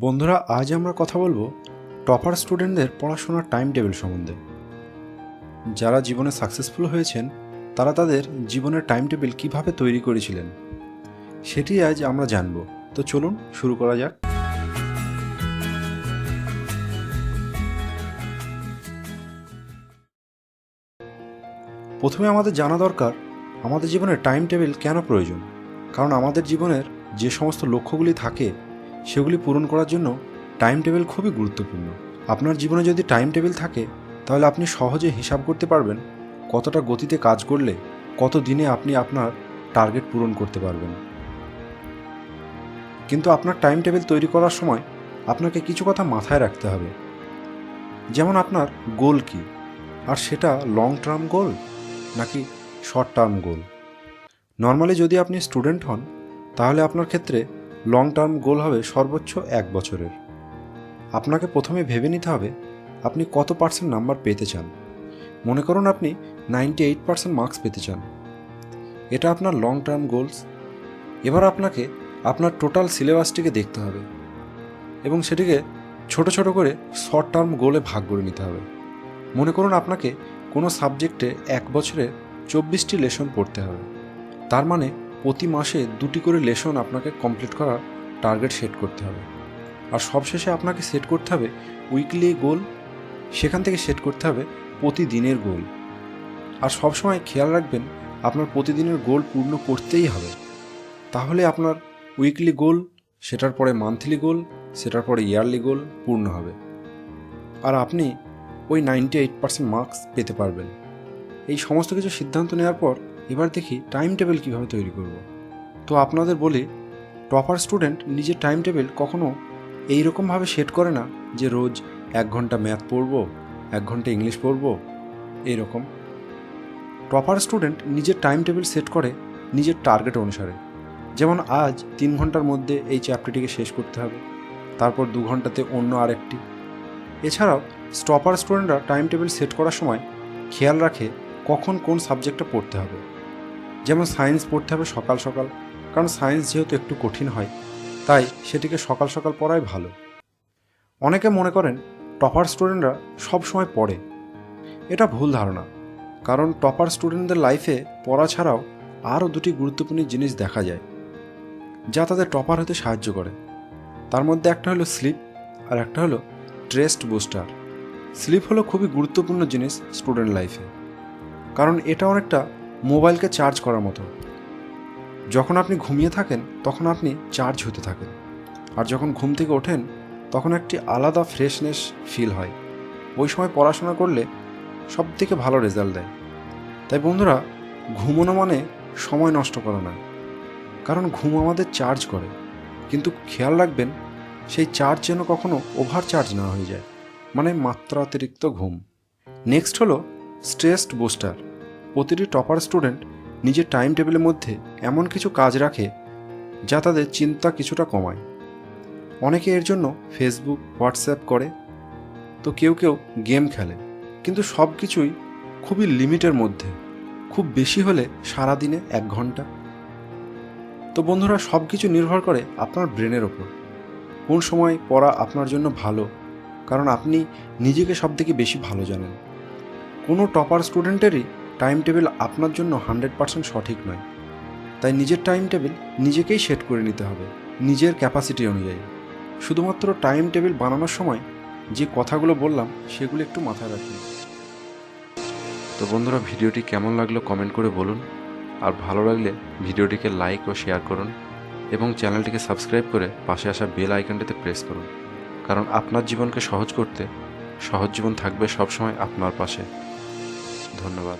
বন্ধুরা, আজ আমরা কথা বলব টপার স্টুডেন্টদের পড়াশোনার টাইম টেবিল সম্বন্ধে। যারা জীবনে সাকসেসফুল হয়েছেন, তারা তাদের জীবনের টাইম টেবিল কীভাবে তৈরি করেছিলেন, সেটি আজ আমরা জানব। তো চলুন, শুরু করা যাক। প্রথমে আমাদের জানা দরকার, আমাদের জীবনের টাইম টেবিল কেন প্রয়োজন? কারণ আমাদের জীবনের যে সমস্ত লক্ষ্যগুলি থাকে সেগুলি পূরণ করার জন্য টাইম টেবিল খুবই গুরুত্বপূর্ণ। আপনার জীবনে যদি টাইম টেবিল থাকে, তাহলে আপনি সহজে হিসাব করতে পারবেন কতটা গতিতে কাজ করলে কত দিনে আপনি আপনার টার্গেট পূরণ করতে পারবেন। কিন্তু আপনার টাইম টেবিল তৈরি করার সময় আপনাকে কিছু কথা মাথায় রাখতে হবে। যেমন আপনার গোল কি? আর সেটা লং টার্ম গোল নাকি শর্ট টার্ম গোল নর্মালি যদি আপনি স্টুডেন্ট হন, তাহলে আপনার ক্ষেত্রে লং টার্ম গোল হবে সর্বোচ্চ এক বছরের। আপনাকে প্রথমে ভেবে নিতে হবে আপনি কত পার্সেন্ট নাম্বার পেতে চান। মনে করুন আপনি নাইনটি এইট পার্সেন্ট মার্কস পেতে চান। এটা আপনার লং টার্ম গোলস এবার আপনাকে আপনার টোটাল সিলেবাসটিকে দেখতে হবে এবং সেটিকে ছোট ছোট করে শর্ট টার্ম গোলে ভাগ করে নিতে হবে। মনে করুন আপনাকে কোনো সাবজেক্টে এক বছরে চব্বিশটি লেসন পড়তে হবে। তার মানে প্রতি মাসে দুটি করে লেসন আপনাকে কমপ্লিট করার টার্গেট সেট করতে হবে। আর সবশেষে আপনাকে সেট করতে হবে উইকলি গোল সেখান থেকে সেট করতে হবে প্রতিদিনের গোল আর সবসময় খেয়াল রাখবেন, আপনার প্রতিদিনের গোল পূর্ণ করতেই হবে। তাহলে আপনার উইকলি গোল সেটার পরে মান্থলি গোল সেটার পরে ইয়ারলি গোল পূর্ণ হবে। আর আপনি ওই নাইনটি এইট পার্সেন্ট মার্কস পেতে পারবেন। এই সমস্ত কিছু সিদ্ধান্ত নেওয়ার পর এবার দেখি টাইম টেবিল কীভাবে তৈরি করব। তো আপনাদের বলি টপার স্টুডেন্ট নিজের টাইম টেবিল কখনো এইরকমভাবে সেট করে না যে রোজ এক ঘণ্টা ম্যাথ পড়ব, এক ঘণ্টা ইংলিশ পড়ব, এইরকম। টপার স্টুডেন্ট নিজের টাইম টেবিল সেট করে নিজের টার্গেট অনুসারে। যেমন আজ তিন ঘণ্টার মধ্যে এই চ্যাপ্টারটিকে শেষ করতে হবে, তারপর দু ঘন্টাতে অন্য আরেকটি। এছাড়াও স্টপার স্টুডেন্টরা টাইম টেবিল সেট করার সময় খেয়াল রাখে কখন কোন সাবজেক্টটা পড়তে হবে। যেমন সায়েন্স পড়তে হবে সকাল সকাল, কারণ সায়েন্স যেহেতু একটু কঠিন হয়, তাই সেটিকে সকাল সকাল পড়াই ভালো। অনেকে মনে করেন টপার স্টুডেন্টরা সব সময় পড়ে। এটা ভুল ধারণা, কারণ টপার স্টুডেন্টদের লাইফে পড়া ছাড়াও আরও দুটি গুরুত্বপূর্ণ জিনিস দেখা যায়, যা তাদের টপার হতে সাহায্য করে। তার মধ্যে একটা হলো স্লিপ আর একটা হলো ট্রেস্ট বুস্টার। স্লিপ হলো খুবই গুরুত্বপূর্ণ জিনিস স্টুডেন্ট লাইফে, কারণ এটা অনেকটা মোবাইলকে চার্জ করার মতো। যখন আপনি ঘুমিয়ে থাকেন, তখন আপনি চার্জ হতে থাকেন। আর যখন ঘুম থেকে ওঠেন, তখন একটি আলাদা ফ্রেশনেস ফিল হয়। ওই সময় পড়াশোনা করলে সব থেকে ভালো রেজাল্ট দেয়। তাই বন্ধুরা, ঘুমোনো মানে সময় নষ্ট করা নয়। কারণ ঘুম আমাদের চার্জ করে। কিন্তু খেয়াল রাখবেন, সেই চার্জ যেন কখনো ওভার চার্জ না হয়ে যায়। মানে মাত্রাতিরিক্ত ঘুম। নেক্সট হলো স্ট্রেসড বুস্টার প্রতিটি টপার স্টুডেন্ট নিজের টাইম টেবিলের মধ্যে এমন কিছু কাজ রাখে যা তাদের চিন্তা কিছুটা কমায়। অনেকে এর জন্য ফেসবুক হোয়াটসঅ্যাপ করে। তো কেউ কেউ গেম খেলে। কিন্তু সব কিছুই খুবই লিমিটের মধ্যে। খুব বেশি হলে সারাদিনে এক ঘণ্টা। তো বন্ধুরা সব কিছু নির্ভর করে আপনার ব্রেনের ওপর। কোন সময় পড়া আপনার জন্য ভালো? কারণ আপনি নিজেকে সব থেকে বেশি ভালো জানেন। কোনো টপার স্টুডেন্টেরই টাইম টেবিল আপনার জন্য হান্ড্রেড পার্সেন্ট সঠিক নয়। তাই নিজের টাইম টেবিল নিজেকেই সেট করে নিতে হবে, নিজের ক্যাপাসিটি অনুযায়ী। শুধুমাত্র টাইম টেবিল বানানোর সময় যে কথাগুলো বললাম, সেগুলো একটু মাথায় রাখুন তো বন্ধুরা, ভিডিওটি কেমন লাগল কমেন্ট করে বলুন। আর ভালো লাগলে ভিডিওটিকে লাইক ও শেয়ার করুন এবং চ্যানেলটিকে সাবস্ক্রাইব করে পাশে আসা বেল আইকনটিতে প্রেস করুন। কারণ আপনার জীবনকে সহজ করতে সহজ জীবন থাকবে সবসময় আপনার পাশে। ধন্যবাদ।